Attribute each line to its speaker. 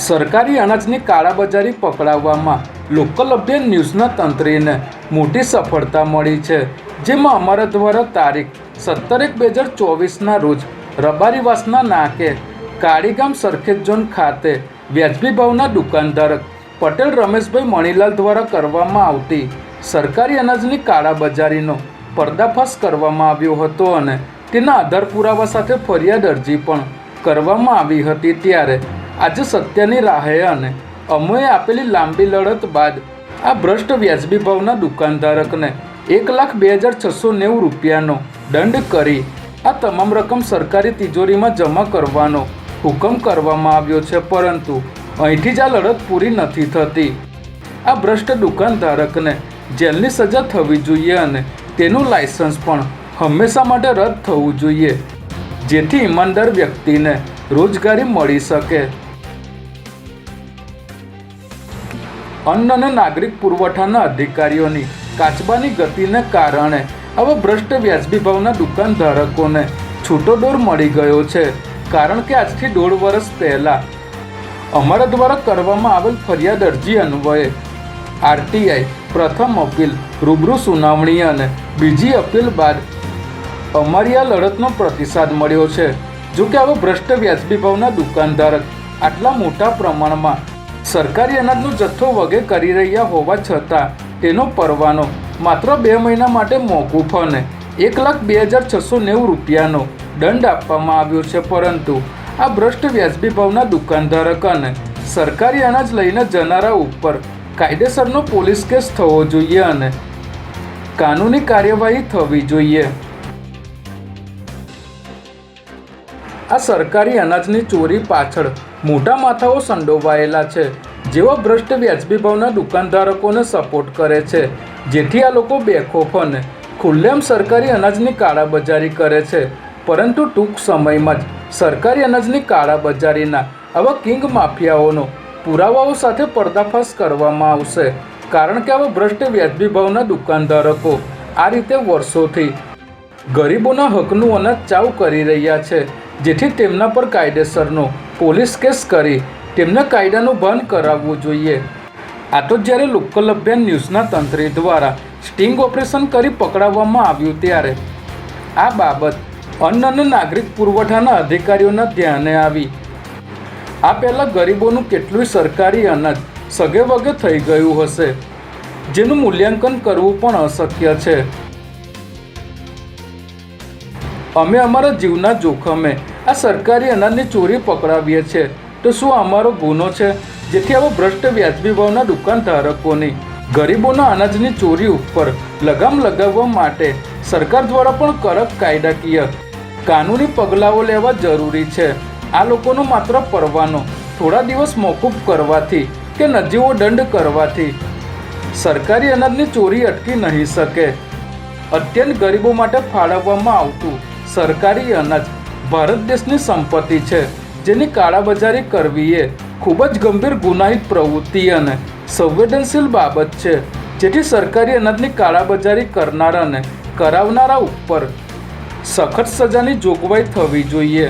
Speaker 1: સરકારી અનાજની કાળાબજારી પકડાવવામાં local update ન્યૂઝના તંત્રીને મોટી સફળતા મળી છે, જેમાં અમારા દ્વારા તારીખ સત્તર એક બે હજાર ચોવીસના રોજ રબારીવાસના નાકે કાળીગામ સરખેજ ઝોન ખાતે વ્યાજબી ભાવના દુકાનધારક પટેલ રમેશભાઈ મણીલાલ દ્વારા કરવામાં આવતી સરકારી અનાજની કાળાબજારીનો પર્દાફાશ કરવામાં આવ્યો હતો અને તેના આધાર પુરાવા સાથે ફરિયાદ અરજી પણ કરવામાં આવી હતી ત્યારે આજે સત્યની રાહે અને અમોએ આપેલી લાંબી લડત બાદ આ ભ્રષ્ટ વ્યાજબી ભાવના દુકાનધારકને એક લાખ બે હજાર છસો નેવું રૂપિયાનો દંડ કરી આ તમામ રકમ સરકારી તિજોરીમાં જમા કરવાનો હુકમ કરવામાં આવ્યો છે. પરંતુ અહીંથી જ આ લડત પૂરી નથી થતી. આ ભ્રષ્ટ દુકાનધારકને જેલની સજા થવી જોઈએ અને તેનું લાયસન્સ પણ હંમેશા માટે રદ થવું જોઈએ, જેથી ઈમાનદાર વ્યક્તિને રોજગારી મળી શકે. અન્ન અને નાગરિક પુરવઠાના અધિકારીઓની કાચબાની ગતિને કારણે હવે ભ્રષ્ટ વ્યાજબી ભાવના દુકાનધારકોને છૂટો દોર મળી ગયો છે. કારણ કે આજથી દોઢ વર્ષ પહેલાં અમારા દ્વારા કરવામાં આવેલ ફરિયાદ અરજી અન્વયે આરટીઆઈ પ્રથમ અપીલ, રૂબરૂ સુનાવણી અને બીજી અપીલ બાદ અમારી આ લડતનો પ્રતિસાદ મળ્યો છે. જો કે આવા ભ્રષ્ટ વ્યાજબી ભાવના દુકાનધારક આટલા મોટા પ્રમાણમાં સરકારી અનાજનો જથ્થો વગે કરી રહ્યા હોવા છતાં તેનો પરવાનો માત્ર બે મહિના માટે મોકૂફ અને એક લાખ બે હજાર છસો નેવું રૂપિયાનો દંડ આપવામાં આવ્યો છે. પરંતુ આ ભ્રષ્ટ વ્યાજબી ભાવના દુકાનધારક અને સરકારી અનાજ લઈને જનારા ઉપર કાયદેસરનો પોલીસ કેસ થવો જોઈએ અને કાનૂની કાર્યવાહી થવી જોઈએ. આ સરકારી અનાજની ચોરી પાછળ મોટા માથાઓ સંડોવાયેલા છે જેઓ ભ્રષ્ટ વ્યાજબી ભાવના દુકાનધારકોને સપોર્ટ કરે છે. જેથી આ લોકો બેખોફ અને ખુલ્લેમ સરકારી અનાજની કાળાબજારી કરે છે. પરંતુ ટૂંક સમયમાં જ સરકારી અનાજની કાળાબજારીના આવા કિંગ માફિયાઓનો પુરાવાઓ સાથે પર્દાફાશ કરવામાં આવશે. કારણ કે આવા ભ્રષ્ટ વ્યાજબી ભાવના દુકાનધારકો આ રીતે વર્ષોથી ગરીબોના હકનું અનાજ ચાવ કરી રહ્યા છે, જેથી તેમના પર કાયદેસરનો પોલીસ કેસ કરી તેમને કાયદાનું ભાન કરાવવું જોઈએ. આ તો જ્યારે લોકલ અભિયાન ન્યૂઝના તંત્રી દ્વારા સ્ટિંગ ઓપરેશન કરી પકડાવવામાં આવ્યું ત્યારે આ બાબત અન્ન અને નાગરિક પુરવઠાના અધિકારીઓના ધ્યાને આવી. આ પહેલાં ગરીબોનું કેટલુંય સરકારી અનાજ સગે વગે થઈ ગયું હશે, જેનું મૂલ્યાંકન કરવું પણ અશક્ય છે. અમે અમારા જીવના જોખમે આ સરકારી અનાજની ચોરી પકડાવીએ છીએ તો શું અમારો ગુનો છે? જેથી આવા ભ્રષ્ટ વ્યાજબી ભાવના દુકાનધારકોની ગરીબોના અનાજની ચોરી ઉપર લગામ લગાવવા માટે સરકાર દ્વારા પણ કડક કાયદાકીય કાનૂની પગલાઓ લેવા જરૂરી છે. આ લોકોનો માત્ર પરવાનો, થોડા દિવસ મોકૂફ કરવાથી કે નજીવો દંડ કરવાથી સરકારી અનાજની ચોરી અટકી નહીં શકે. અત્યંત ગરીબો માટે ફાળવવામાં આવતું સરકારી અનાજ ભારત દેશની સંપત્તિ છે, જેની કાળાબજારી કરવી એ ખૂબ જ ગંભીર ગુનાહિત પ્રવૃત્તિ અને સંવેદનશીલ બાબત છે, જેથી સરકારી અનાજની કાળાબજારી કરનારાને કરાવનારા ઉપર સખત સજાની જોગવાઈ થવી જોઈએ.